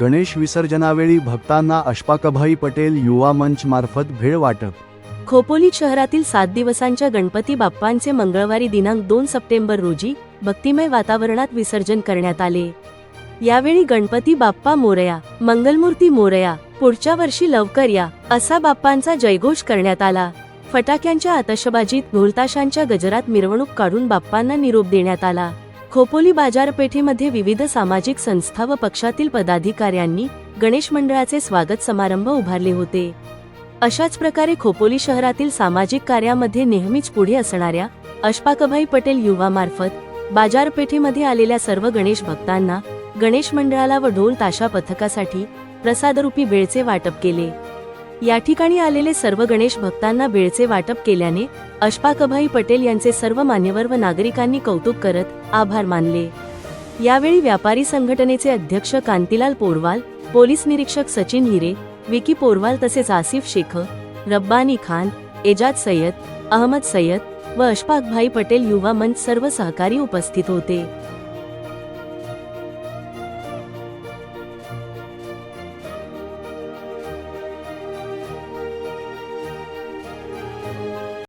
गणेश विसर्जनावेळी भक्तांना अश्पाकभाई पटेल युवा मंच मार्फत भेळ वाटप. खोपोली शहरातील सात दिवसांच्या गणपती बाप्पांचे मंगळवारी दिनांक दोन सप्टेंबर रोजी भक्तिमय वातावरणात विसर्जन करण्यात आले. यावेळी गणपती बाप्पा मोरया मंगलमूर्ती मोरया पुढच्या वर्षी लवकर या असा बाप्पांचा जयघोष करण्यात आला. फटाक्यांच्या आतषबाजीत ढोलताशांच्या गजरात मिरवणूक काढून बाप्पांना निरोप देण्यात आला. खोपोली बाजारपेठेमध्ये विविध सामाजिक संस्था व पक्षातील पदाधिकाऱ्यांनी गणेश मंडळाचे स्वागत समारंभ उभारले होते. अशाच प्रकारे खोपोली शहरातील सामाजिक कार्यामध्ये नेहमीच पुढे असणाऱ्या अशपाकभाई पटेल युवामार्फत बाजारपेठेमध्ये आलेल्या सर्व गणेश भक्तांना गणेश मंडळाला व ढोल ताशा पथकासाठी प्रसादरूपी वेळचे वाटप केले. या ठिकाणी आलेले सर्व गणेश भक्तांना बेळचे वाटप केल्याने अशफाकभाई पटेल यांचे सर्व मान्यवर व नागरिकांनी कौतुक करत आभार मानले. यावेळी व्यापारी संघटनेचे अध्यक्ष कांतीलाल पोरवाल पोलीस निरीक्षक सचिन हिरे विकी पोरवाल तसेच आसिफ शेख रब्बानी खान एजाज सय्यद अहमद सय्यद व अशफाकभाई पटेल युवा मंच सर्व सहकारी उपस्थित होते.